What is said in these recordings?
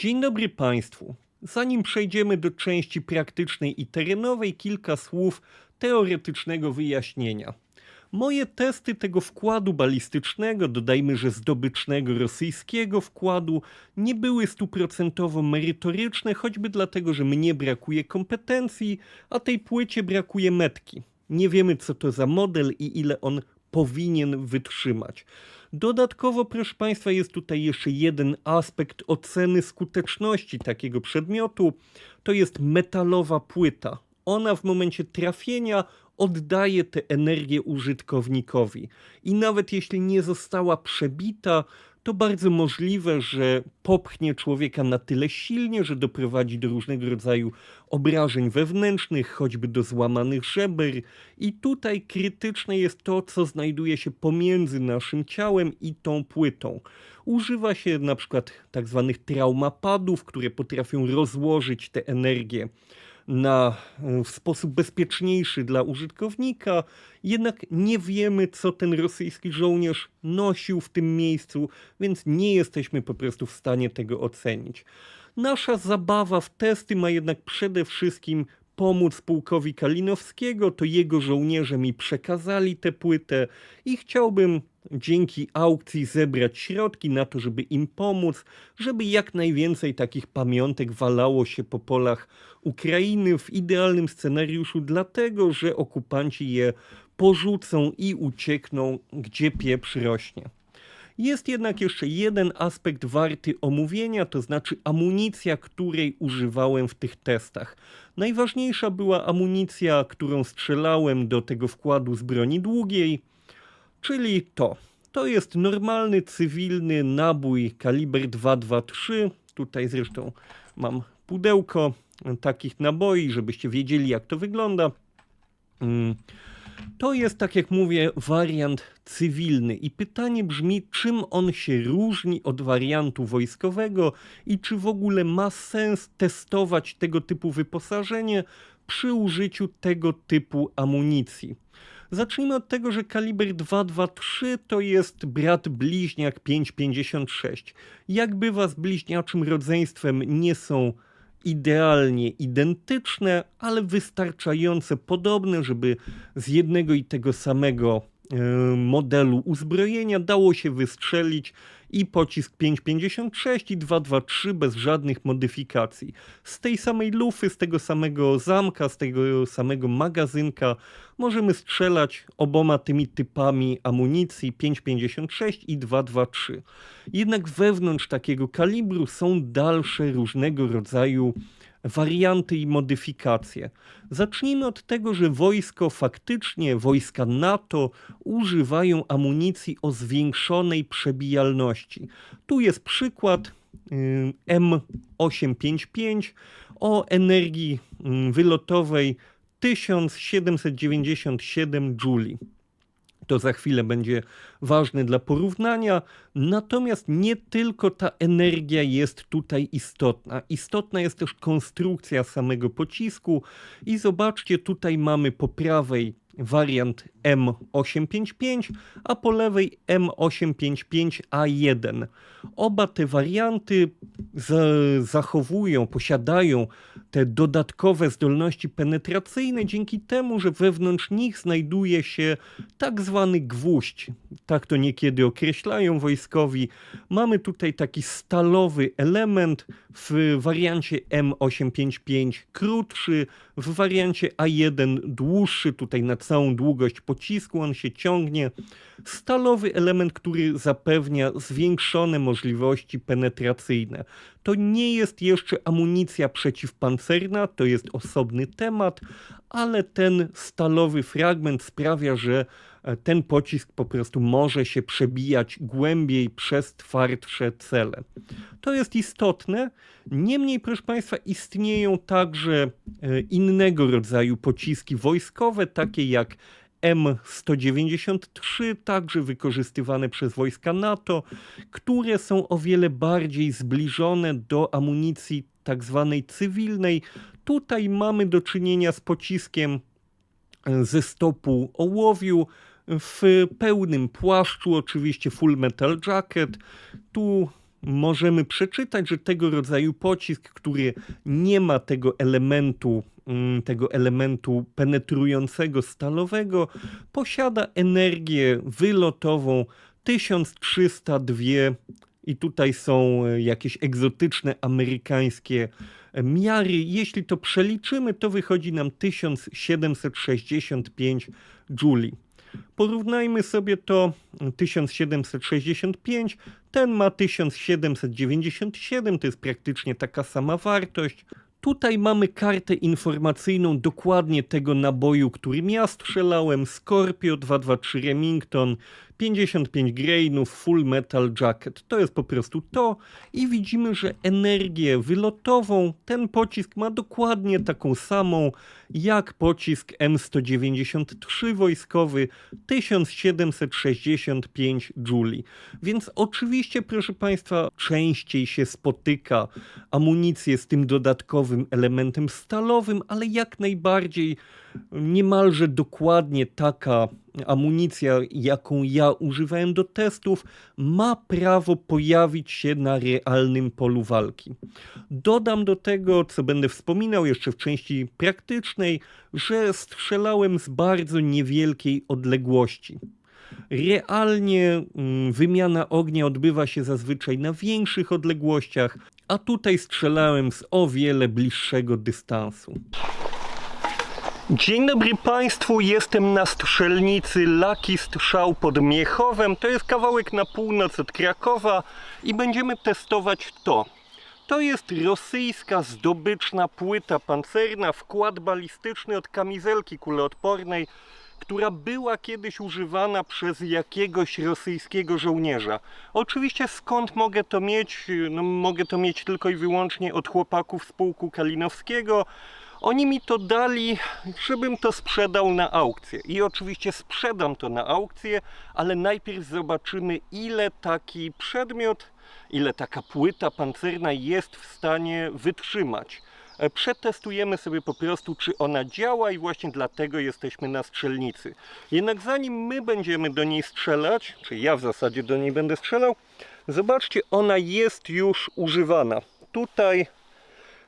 Dzień dobry Państwu. Zanim przejdziemy do części praktycznej i terenowej, kilka słów teoretycznego wyjaśnienia. Moje testy tego wkładu balistycznego, dodajmy, że zdobycznego rosyjskiego wkładu, nie były stuprocentowo merytoryczne, choćby dlatego, że mnie brakuje kompetencji, a tej płycie brakuje metki. Nie wiemy, co to za model i ile on powinien wytrzymać. Dodatkowo, proszę Państwa, jest tutaj jeszcze jeden aspekt oceny skuteczności takiego przedmiotu. To jest metalowa płyta. Ona w momencie trafienia oddaje tę energię użytkownikowi. I nawet jeśli nie została przebita, to bardzo możliwe, że popchnie człowieka na tyle silnie, że doprowadzi do różnego rodzaju obrażeń wewnętrznych, choćby do złamanych żeber. I tutaj krytyczne jest to, co znajduje się pomiędzy naszym ciałem i tą płytą. Używa się na przykład tak zwanych traumapadów, które potrafią rozłożyć tę energię na, w sposób bezpieczniejszy dla użytkownika, jednak nie wiemy, co ten rosyjski żołnierz nosił w tym miejscu, więc nie jesteśmy po prostu w stanie tego ocenić. Nasza zabawa w testy ma jednak przede wszystkim pomóc pułkowi Kalinowskiego, to jego żołnierze mi przekazali tę płytę i chciałbym dzięki aukcji zebrać środki na to, żeby im pomóc, żeby jak najwięcej takich pamiątek walało się po polach Ukrainy w idealnym scenariuszu, dlatego że okupanci je porzucą i uciekną, gdzie pieprz rośnie. Jest jednak jeszcze jeden aspekt warty omówienia, to znaczy amunicja, której używałem w tych testach. Najważniejsza była amunicja, którą strzelałem do tego wkładu z broni długiej, czyli to. To jest normalny, cywilny nabój kaliber 223. Tutaj zresztą mam pudełko takich naboi, żebyście wiedzieli jak to wygląda. Mm. To jest, tak jak mówię, wariant cywilny i pytanie brzmi, czym on się różni od wariantu wojskowego i czy w ogóle ma sens testować tego typu wyposażenie przy użyciu tego typu amunicji. Zacznijmy od tego, że kaliber 223 to jest brat bliźniak 556. Jak bywa z bliźniaczym rodzeństwem, nie są idealnie identyczne, ale wystarczająco podobne, żeby z jednego i tego samego e, modelu uzbrojenia dało się wystrzelić i pocisk 5,56 i 2,23 bez żadnych modyfikacji. Z tej samej lufy, z tego samego zamka, z tego samego magazynka możemy strzelać oboma tymi typami amunicji 5,56 i 2,23. Jednak wewnątrz takiego kalibru są dalsze różnego rodzaju warianty i modyfikacje. Zacznijmy od tego, że wojsko faktycznie, wojska NATO używają amunicji o zwiększonej przebijalności. Tu jest przykład y, M855 o energii y, wylotowej 1797 Joule to za chwilę będzie ważne dla porównania. Natomiast nie tylko ta energia jest tutaj istotna. Istotna jest też konstrukcja samego pocisku i zobaczcie, tutaj mamy po prawej wariant M855, a po lewej M855A1. Oba te warianty zachowują, posiadają te dodatkowe zdolności penetracyjne dzięki temu, że wewnątrz nich znajduje się tak zwany gwóźdź. Tak to niekiedy określają wojskowi. Mamy tutaj taki stalowy element w wariancie M855 krótszy, w wariancie A1 dłuższy, tutaj na całą długość pocisku on się ciągnie. Stalowy element, który zapewnia zwiększone możliwości penetracyjne. To nie jest jeszcze amunicja przeciwpancerna, to jest osobny temat, ale ten stalowy fragment sprawia, że e, ten pocisk po prostu może się przebijać głębiej przez twardsze cele. To jest istotne. Niemniej, proszę Państwa, istnieją także e, innego rodzaju pociski wojskowe, takie jak M193, także wykorzystywane przez wojska NATO, które są o wiele bardziej zbliżone do amunicji tak zwanej cywilnej. Tutaj mamy do czynienia z pociskiem e, ze stopu ołowiu w pełnym płaszczu, oczywiście full metal jacket. Tu możemy przeczytać, że tego rodzaju pocisk, który nie ma tego elementu, tego elementu penetrującego stalowego, posiada energię wylotową 1302 i tutaj są e, jakieś egzotyczne amerykańskie e, miary. Jeśli to przeliczymy, to wychodzi nam 1765 Joule. Porównajmy sobie to 1765, ten ma 1797, to jest praktycznie taka sama wartość. Tutaj mamy kartę informacyjną dokładnie tego naboju, którym ja strzelałem, Scorpio 223 Remington, 55 grainów, Full Metal Jacket. To jest po prostu to i widzimy, że energię wylotową ten pocisk ma dokładnie taką samą jak pocisk M193 wojskowy 1765 Joule. Więc oczywiście, proszę Państwa, częściej się spotyka amunicję z tym dodatkowym elementem stalowym, ale jak najbardziej niemalże dokładnie taka amunicja, jaką ja używałem do testów, ma prawo pojawić się na realnym polu walki. Dodam do tego, co będę wspominał jeszcze w części praktycznej, że strzelałem z bardzo niewielkiej odległości. Realnie mm, wymiana ognia odbywa się zazwyczaj na większych odległościach, a tutaj strzelałem z o wiele bliższego dystansu. Dzień dobry Państwu, jestem na strzelnicy Laki Strzał pod Miechowem. To jest kawałek na północ od Krakowa i będziemy testować to. To jest rosyjska zdobyczna płyta pancerna, wkład balistyczny od kamizelki kuloodpornej, która była kiedyś używana przez jakiegoś rosyjskiego żołnierza. Oczywiście skąd mogę to mieć? No, mogę to mieć tylko i wyłącznie od chłopaków z pułku kalinowskiego. Oni mi to dali, żebym to sprzedał na aukcję. I oczywiście sprzedam to na aukcję, ale najpierw zobaczymy, ile taki przedmiot, ile taka płyta pancerna jest w stanie wytrzymać. E, Przetestujemy sobie po prostu, czy ona działa, i właśnie dlatego jesteśmy na strzelnicy. Jednak zanim my będziemy do niej strzelać, czy ja w zasadzie do niej będę strzelał, zobaczcie, ona jest już używana. Tutaj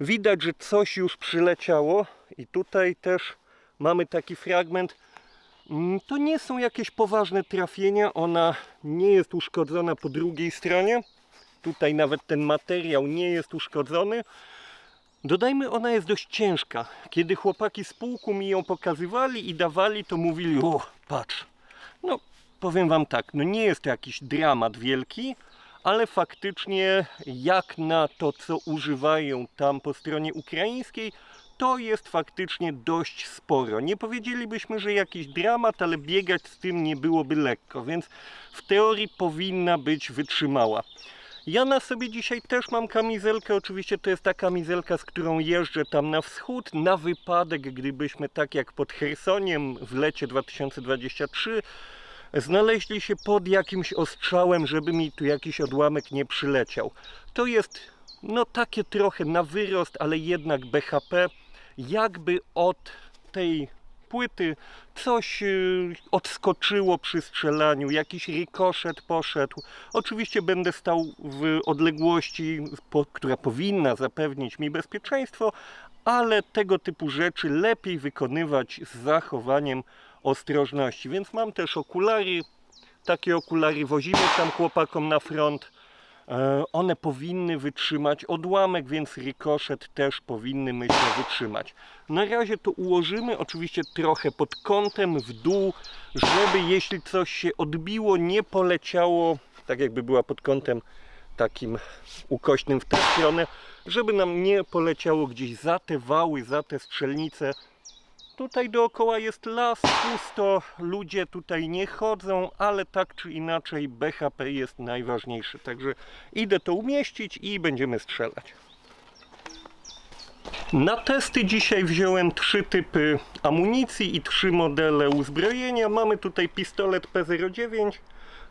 widać, że coś już przyleciało i tutaj też mamy taki fragment. Mm, To nie są jakieś poważne trafienia, ona nie jest uszkodzona po drugiej stronie. Tutaj nawet ten materiał nie jest uszkodzony. Dodajmy, ona jest dość ciężka. Kiedy chłopaki z pułku mi ją pokazywali i dawali, to mówili, o patrz. No, powiem wam tak, no nie jest to jakiś dramat wielki, ale faktycznie jak na to, co używają tam po stronie ukraińskiej, to jest faktycznie dość sporo. Nie powiedzielibyśmy, że jakiś dramat, ale biegać z tym nie byłoby lekko, więc w teorii powinna być wytrzymała. Ja na sobie dzisiaj też mam kamizelkę, oczywiście to jest ta kamizelka, z którą jeżdżę tam na wschód, na wypadek, gdybyśmy tak jak pod Chersoniem w lecie 2023 znaleźli się pod jakimś ostrzałem, żeby mi tu jakiś odłamek nie przyleciał. To jest no takie trochę na wyrost, ale jednak BHP, jakby od tej płyty coś y, odskoczyło przy strzelaniu, jakiś rikoszet poszedł. Oczywiście będę stał w odległości, która powinna zapewnić mi bezpieczeństwo, ale tego typu rzeczy lepiej wykonywać z zachowaniem ostrożności. Więc mam też okulary. Takie okulary wozimy tam chłopakom na front. E, One powinny wytrzymać odłamek, więc rikoszet też powinny, myślę, wytrzymać. Na razie to ułożymy, oczywiście trochę pod kątem w dół, żeby jeśli coś się odbiło, nie poleciało, tak jakby była pod kątem takim ukośnym w tę stronę, żeby nam nie poleciało gdzieś za te wały, za te strzelnice. Tutaj dookoła jest las, pusto, ludzie tutaj nie chodzą, ale tak czy inaczej BHP jest najważniejszy. Także idę to umieścić i będziemy strzelać. Na testy dzisiaj wziąłem trzy typy amunicji i trzy modele uzbrojenia. Mamy tutaj pistolet P09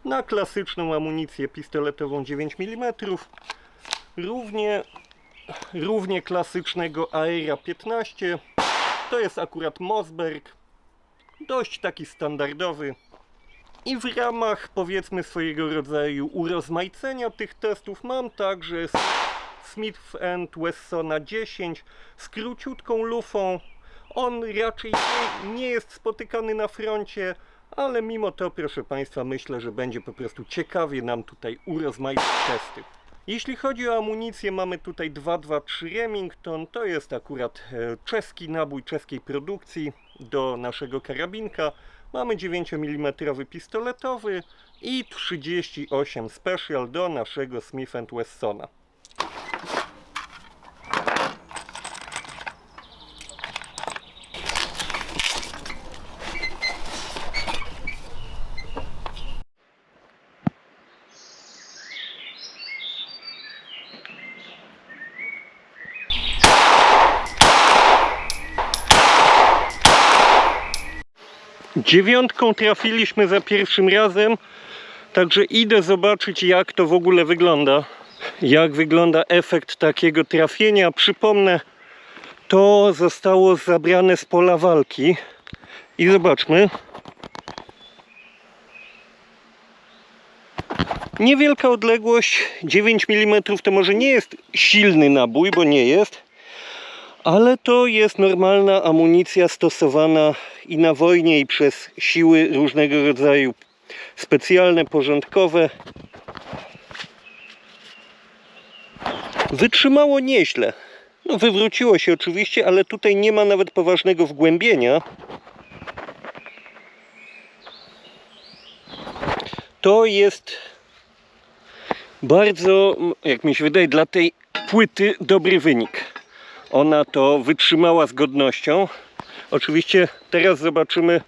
na klasyczną amunicję pistoletową 9 mm. Równie, równie klasycznego Aera 15 to jest akurat Mossberg, dość taki standardowy. I w ramach powiedzmy swojego rodzaju urozmaicenia tych testów mam także Smith Wessona 10 z króciutką lufą. On raczej nie jest spotykany na froncie, ale mimo to, proszę Państwa, myślę, że będzie po prostu ciekawie nam tutaj urozmaicić testy. Jeśli chodzi o amunicję, mamy tutaj 223 Remington. To jest akurat e, czeski nabój czeskiej produkcji do naszego karabinka. Mamy 9 mm pistoletowy i 38 Special do naszego Smith Wessona. Dziewiątką trafiliśmy za pierwszym razem, także idę zobaczyć jak to w ogóle wygląda. Jak wygląda efekt takiego trafienia. Przypomnę, to zostało zabrane z pola walki. I zobaczmy. Niewielka odległość, 9 mm to może nie jest silny nabój, bo nie jest, ale to jest normalna amunicja stosowana i na wojnie, i przez siły różnego rodzaju specjalne, porządkowe. Wytrzymało nieźle. No, wywróciło się oczywiście, ale tutaj nie ma nawet poważnego wgłębienia. To jest bardzo, jak mi się wydaje, dla tej płyty dobry wynik. Ona to wytrzymała z godnością. Oczywiście teraz zobaczymy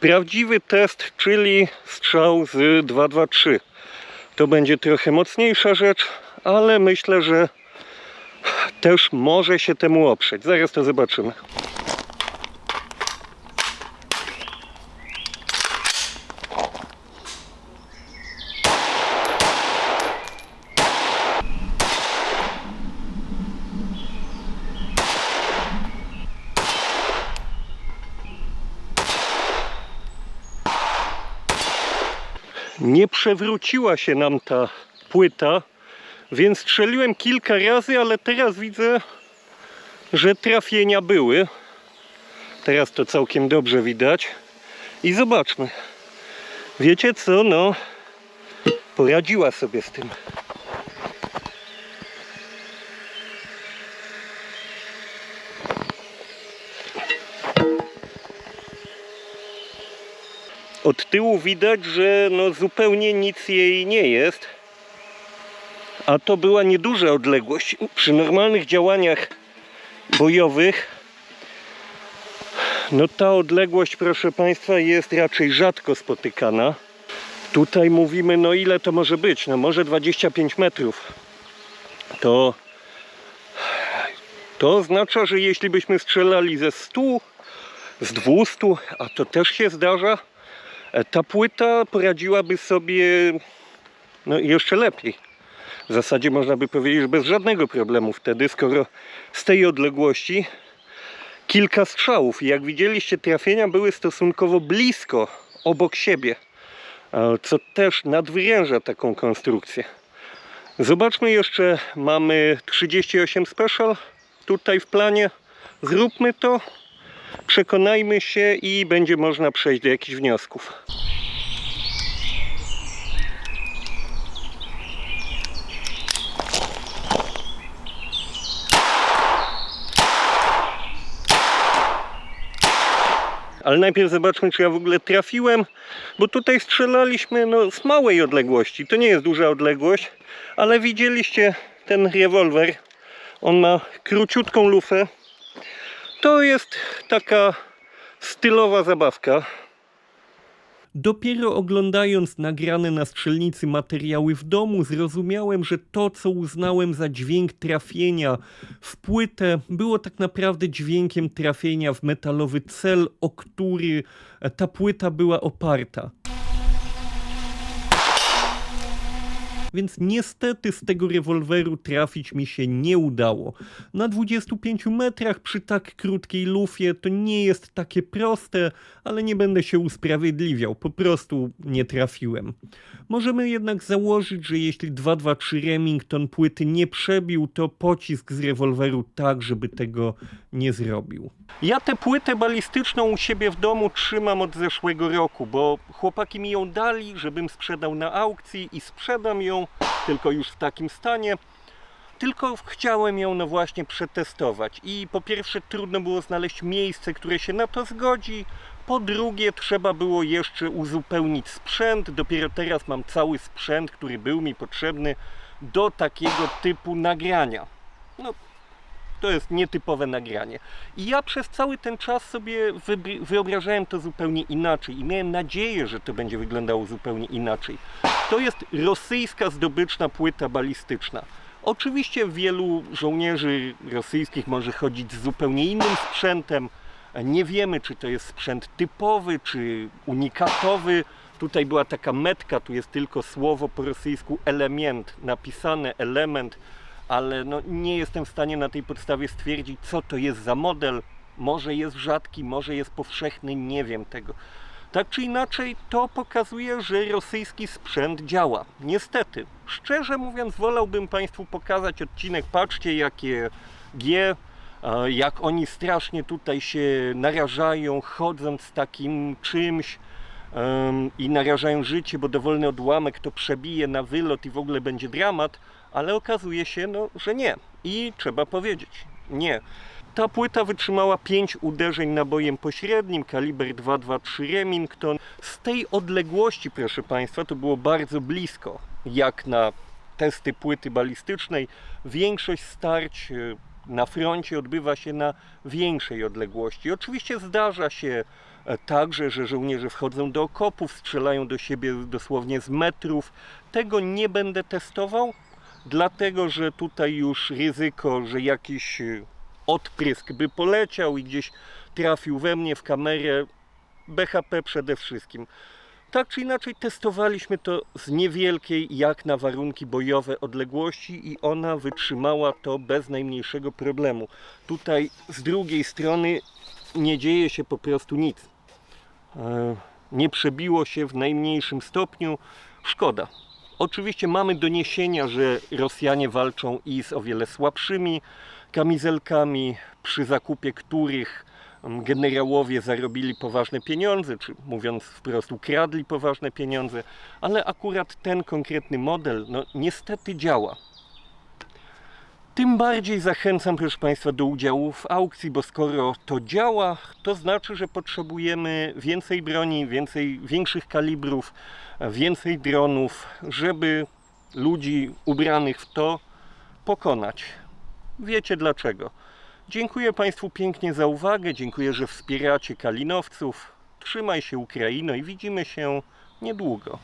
prawdziwy test, czyli strzał z 223. To będzie trochę mocniejsza rzecz, ale myślę, że też może się temu oprzeć. Zaraz to zobaczymy. Nie przewróciła się nam ta płyta, więc strzeliłem kilka razy, ale teraz widzę, że trafienia były. Teraz to całkiem dobrze widać. I zobaczmy. Wiecie co? No, poradziła sobie z tym. Od tyłu widać, że no zupełnie nic jej nie jest. A to była nieduża odległość. Przy normalnych działaniach bojowych no ta odległość, proszę Państwa, jest raczej rzadko spotykana. Tutaj mówimy, no ile to może być? No może 25 metrów. To, to oznacza, że jeśli byśmy strzelali ze 100, z 200, a to też się zdarza, ta płyta poradziłaby sobie no, jeszcze lepiej. W zasadzie można by powiedzieć, że bez żadnego problemu wtedy, skoro z tej odległości kilka strzałów. Jak widzieliście, trafienia były stosunkowo blisko, obok siebie, e, co też nadwyręża taką konstrukcję. Zobaczmy jeszcze, mamy 38 Special tutaj w planie. Zróbmy to, przekonajmy się i będzie można przejść do jakichś wniosków. Ale najpierw zobaczmy, czy ja w ogóle trafiłem, bo tutaj strzelaliśmy no, z małej odległości. To nie jest duża odległość, ale widzieliście ten rewolwer. On ma króciutką lufę, to jest taka stylowa zabawka. Dopiero oglądając nagrane na strzelnicy materiały w domu, zrozumiałem, że to, co uznałem za dźwięk trafienia w płytę, było tak naprawdę dźwiękiem trafienia w metalowy cel, o który ta płyta była oparta. Więc niestety z tego rewolweru trafić mi się nie udało. Na 25 metrach przy tak krótkiej lufie to nie jest takie proste, ale nie będę się usprawiedliwiał, po prostu nie trafiłem. Możemy jednak założyć, że jeśli 223 Remington płyty nie przebił, to pocisk z rewolweru tak, żeby tego nie zrobił. Ja tę płytę balistyczną u siebie w domu trzymam od zeszłego roku, bo chłopaki mi ją dali, żebym sprzedał na aukcji i sprzedam ją, tylko już w takim stanie. Tylko chciałem ją no właśnie przetestować i po pierwsze trudno było znaleźć miejsce, które się na to zgodzi. Po drugie trzeba było jeszcze uzupełnić sprzęt. Dopiero teraz mam cały sprzęt, który był mi potrzebny do takiego typu nagrania. No, to jest nietypowe nagranie. I ja przez cały ten czas sobie wyobrażałem to zupełnie inaczej i miałem nadzieję, że to będzie wyglądało zupełnie inaczej. To jest rosyjska zdobyczna płyta balistyczna. Oczywiście wielu żołnierzy rosyjskich może chodzić z zupełnie innym sprzętem. Nie wiemy, czy to jest sprzęt typowy, czy unikatowy. Tutaj była taka metka, tu jest tylko słowo po rosyjsku element, napisane element, ale no nie jestem w stanie na tej podstawie stwierdzić, co to jest za model. Może jest rzadki, może jest powszechny, nie wiem tego. Tak czy inaczej, to pokazuje, że rosyjski sprzęt działa. Niestety, szczerze mówiąc, wolałbym Państwu pokazać odcinek. Patrzcie, jakie G, jak oni strasznie tutaj się narażają, chodząc z takim czymś i narażają życie, bo dowolny odłamek to przebije na wylot i w ogóle będzie dramat, ale okazuje się, no, że nie. I trzeba powiedzieć, nie. Ta płyta wytrzymała 5 uderzeń nabojem pośrednim, kaliber 223 Remington. Z tej odległości, proszę Państwa, to było bardzo blisko, jak na testy płyty balistycznej. Większość starć e, na froncie odbywa się na większej odległości. Oczywiście zdarza się e, także, że żołnierze wchodzą do okopów, strzelają do siebie dosłownie z metrów. Tego nie będę testował, dlatego że tutaj już ryzyko, że jakiś e, odprysk by poleciał i gdzieś trafił we mnie w kamerę, BHP przede wszystkim. Tak czy inaczej testowaliśmy to z niewielkiej, jak na warunki bojowe odległości i ona wytrzymała to bez najmniejszego problemu. Tutaj z drugiej strony nie dzieje się po prostu nic. E, Nie przebiło się w najmniejszym stopniu. Szkoda. Oczywiście mamy doniesienia, że Rosjanie walczą i z o wiele słabszymi kamizelkami, przy zakupie których mm, generałowie zarobili poważne pieniądze, czy mówiąc wprost, ukradli poważne pieniądze, ale akurat ten konkretny model, no niestety działa. Tym bardziej zachęcam, proszę Państwa, do udziału w aukcji, bo skoro to działa, to znaczy, że potrzebujemy więcej broni, więcej, większych kalibrów, więcej dronów, żeby ludzi ubranych w to pokonać. Wiecie dlaczego. Dziękuję Państwu pięknie za uwagę, dziękuję, że wspieracie Kalinowców. Trzymaj się Ukraino i widzimy się niedługo.